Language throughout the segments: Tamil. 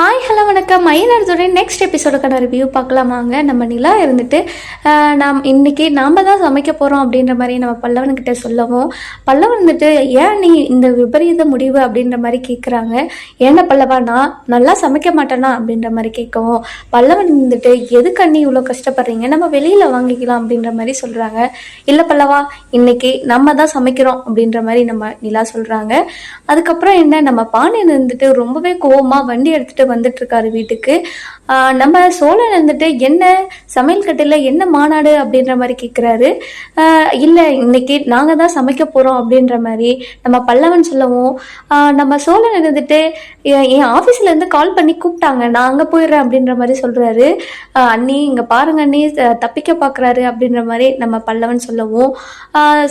ஹாய் ஹலோ வணக்கம். மயிலாடுதுறை நெக்ஸ்ட் எபிசோடுக்கான ரிவ்யூ பார்க்கலாமாங்க. நம்ம நிலா இருந்துட்டு நாம் இன்றைக்கி நாம் தான் சமைக்க போகிறோம் அப்படின்ற மாதிரி நம்ம பல்லவன்கிட்ட சொல்லவும் பல்லவன் வந்துட்டு ஏன் நீ இந்த விபரீத முடிவு? அப்படின்ற மாதிரி கேட்குறாங்க என்ன பல்லவா நான் நல்லா சமைக்க மாட்டேனா? அப்படின்ற மாதிரி கேட்கவும் பல்லவன் வந்துட்டு எதுக்கு அண்ணி இவ்வளோ கஷ்டப்படுறீங்க? நம்ம வெளியில் வாங்கிக்கலாம் அப்படின்ற மாதிரி சொல்கிறாங்க இல்லை பல்லவா இன்றைக்கி நம்ம தான் சமைக்கிறோம் அப்படின்ற மாதிரி நம்ம நிலா சொல்கிறாங்க அதுக்கப்புறம் என்ன நம்ம பாண்டியன் இருந்துட்டு ரொம்பவே கோவமாக வண்டி எடுத்துகிட்டு வந்துட்டு இருக்காரு வீட்டுக்கு நம்ம சோழன் வந்துட்டு என்ன சமையல் கட்டில் என்ன மாநாடு அப்படின்ற மாதிரி கேட்குறாரு இல்லை இன்னைக்கு நாங்கள் தான் சமைக்க போகிறோம் அப்படின்ற மாதிரி நம்ம பல்லவன் சொல்லவும் நம்ம சோழன் இருந்துட்டு என் என் இருந்து கால் பண்ணி கூப்பிட்டாங்க. நான் அங்கே போயிடுறேன் அப்படின்ற மாதிரி சொல்கிறாரு அண்ணி இங்கே பாருங்க அண்ணி தப்பிக்க பார்க்குறாரு அப்படின்ற மாதிரி நம்ம பல்லவன் சொல்லவும்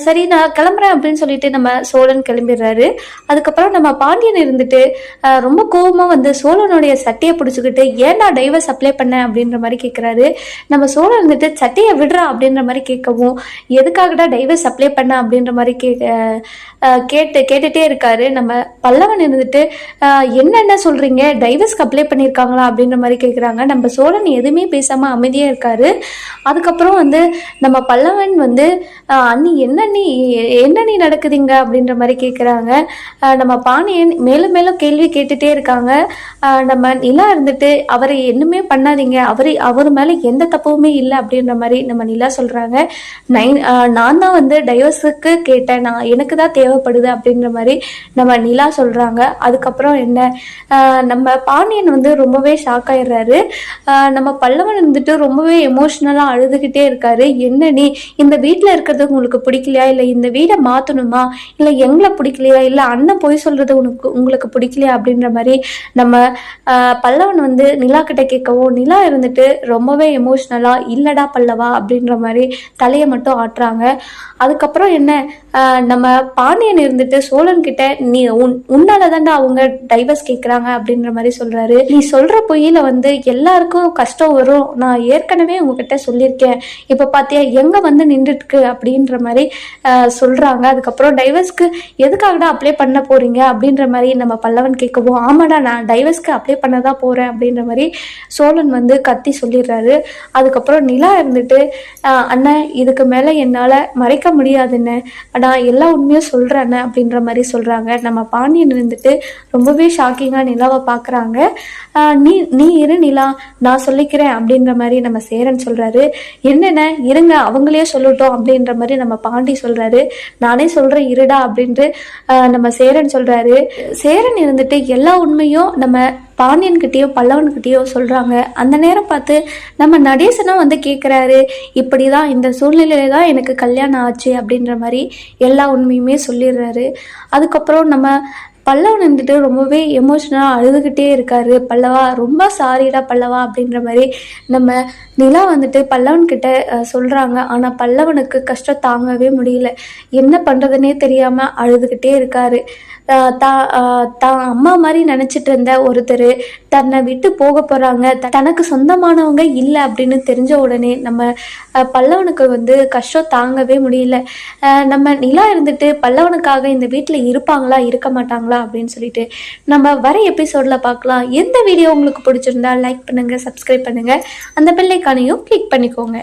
சரி நான் கிளம்புறேன் அப்படின்னு சொல்லிட்டு நம்ம சோழன் கிளம்பிடுறாரு. அதுக்கப்புறம் நம்ம பாண்டியன் இருந்துட்டு ரொம்ப கோவமா வந்து சோழனுடைய சட்டையை பிடிச்சிக்கிட்டு ஏன்டா டைவர்ஸ் அப்ளை பண்ண? அப்படின்ற மாதிரி கேட்குறாரு நம்ம சோழன் வந்துட்டு சட்டையை விடுறா அப்படின்ற மாதிரி கேட்கவும் எதுக்காகடா டைவர்ஸ் அப்ளை பண்ண? அப்படின்ற மாதிரி கே கேட்டு கேட்டுட்டே இருக்காரு. நம்ம பல்லவன் இருந்துட்டு என்னென்ன சொல்கிறீங்க டைவர்ஸ்க்கு அப்ளை பண்ணியிருக்காங்களா? அப்படின்ற மாதிரி கேட்குறாங்க நம்ம சோழன் எதுவுமே பேசாமல் அமைதியாக இருக்காரு. அதுக்கப்புறம் வந்து நம்ம பல்லவன் வந்து அண்ணி என்ன நீ என்ன நீ நடக்குதுங்க? அப்படின்ற மாதிரி கேட்குறாங்க நம்ம பாண்டியன் மேலும் மேலும் கேள்வி கேட்டுட்டே இருக்காங்க. ஆஹ் நம்ம நிலா இருந்துட்டு அவரை என்னமே பண்ணாதீங்க. அவர் அவர் மேலே எந்த தப்புமே இல்லை அப்படின்ற மாதிரி நம்ம நிலா சொல்கிறாங்க நைன் நான் தான் வந்து டைவர்ஸுக்கு கேட்டேன். நான் எனக்கு தான் தேவைப்படுது அப்படின்ற மாதிரி நம்ம நிலா சொல்கிறாங்க அதுக்கப்புறம் என்ன? நம்ம பாண்டியன் வந்து ரொம்பவே ஷாக் ஆயிடுறாரு. நம்ம பல்லவன் வந்துட்டு ரொம்பவே எமோஷ்னலாக அழுதுகிட்டே இருக்காரு. என்ன நீ இந்த வீட்டில் இருக்கிறது உங்களுக்கு பிடிக்கலையா? இல்லை இந்த வீடை மாற்றணுமா இல்லை எங்களை பிடிக்கலையா? இல்லை அண்ணன் போய் சொல்கிறது உனக்கு உங்களுக்கு பிடிக்கலையா? அப்படின்ற மாதிரி நம்ம பல்லவன் வந்து நிலா கிட்ட கேட்கவும் நிலா இருந்துட்டு ரொம்பவே எமோஷ்னலாக இல்லடா பல்லவா அப்படின்ற மாதிரி தலையை மட்டும் ஆட்டுறாங்க. அதுக்கப்புறம் என்ன? நம்ம பாண்டியன் இருந்துட்டு சோழன் கிட்ட நீ உன் உன்னால தாண்டா அவங்க டைவர்ஸ் கேட்குறாங்க அப்படின்ற மாதிரி சொல்றாரு. நீ சொல்ற பொய்யில வந்து எல்லாருக்கும் கஷ்டம் வரும். நான் ஏற்கனவே உங்ககிட்ட சொல்லியிருக்கேன். இப்போ பார்த்தியா எங்க வந்து நின்றுட்டுருக்கு அப்படின்ற மாதிரி சொல்கிறாங்க சொல்றாங்க. அதுக்கப்புறம் டைவர்ஸ்க்கு எதுக்காகடா அப்ளை பண்ண போறீங்க அப்படின்ற மாதிரி நம்ம பல்லவன் கேட்கவும் ஆமாடா நான் டைவர்ஸ்க்கு அப்ளை பண்ண தான் போகிறேன் அப்படின்ற மாதிரி சோழன் வந்து கத்தி சொல்லிடுறாரு. அதுக்கப்புறம் நிலா இருந்துட்டு அண்ணன் இதுக்கு மேலே என்னால் மறைக்க முடியாதுன்னு நான் எல்லா உண்மையும் சொல்கிறேன்னு அப்படின்ற மாதிரி சொல்கிறாங்க நம்ம பாண்டியன் இருந்துட்டு ரொம்பவே ஷாக்கிங்காக நிலாவை பார்க்குறாங்க நீ நீ இரு நிலா நான் சொல்லிக்கிறேன் அப்படின்ற மாதிரி நம்ம சேரன் சொல்கிறாரு என்னென்ன இருங்க அவங்களே சொல்லட்டும் அப்படின்ற மாதிரி நம்ம பாண்டி சொல்கிறாரு நானே சொல்கிறேன் இருடா அப்படின்ட்டு நம்ம சேரன் சொல்கிறாரு சேரன் இருந்துட்டு எல்லா உண்மையும் நம்ம பாண்டியன்கிட்டயோ பல்லவன்கிட்டயோ சொல்கிறாங்க அந்த நேரம் பார்த்து நம்ம நடேசனும் வந்து கேட்குறாரு இப்படி தான் இந்த சூழ்நிலையில தான் எனக்கு கல்யாணம் ஆச்சு அப்படின்ற மாதிரி எல்லா உண்மையுமே சொல்லிடுறாரு. அதுக்கப்புறம் நம்ம பல்லவன் வந்துட்டு ரொம்பவே எமோஷ்னலாக அழுதுகிட்டே இருக்காரு. பல்லவா ரொம்ப சாரிடா பல்லவா அப்படின்ற மாதிரி நம்ம நிலா வந்துட்டு பல்லவன் சொல்கிறாங்க ஆனால் பல்லவனுக்கு கஷ்டம் தாங்கவே முடியல. என்ன பண்ணுறதுனே தெரியாமல் அழுதுகிட்டே இருக்காரு. தான் தான் அம்மா மாதிரி நினச்சிட்டு இருந்த ஒருத்தர் தன்னை விட்டு போக போகிறாங்க தனக்கு சொந்தமானவங்க இல்லை அப்படின்னு தெரிஞ்ச உடனே நம்ம பல்லவனுக்கு வந்து கஷ்டம் தாங்கவே முடியல. நம்ம நிலா இருந்துட்டு பல்லவனுக்காக இந்த வீட்டில் இருப்பாங்களா இருக்க மாட்டாங்களா அப்படின்னு சொல்லிட்டு நம்ம வர எபிசோடில் பார்க்கலாம் எந்த வீடியோ உங்களுக்கு பிடிச்சிருந்தா லைக் பண்ணுங்கள் சப்ஸ்கிரைப் பண்ணுங்கள் அந்த பெல்லைக்கானையும் கிளிக் பண்ணிக்கோங்க.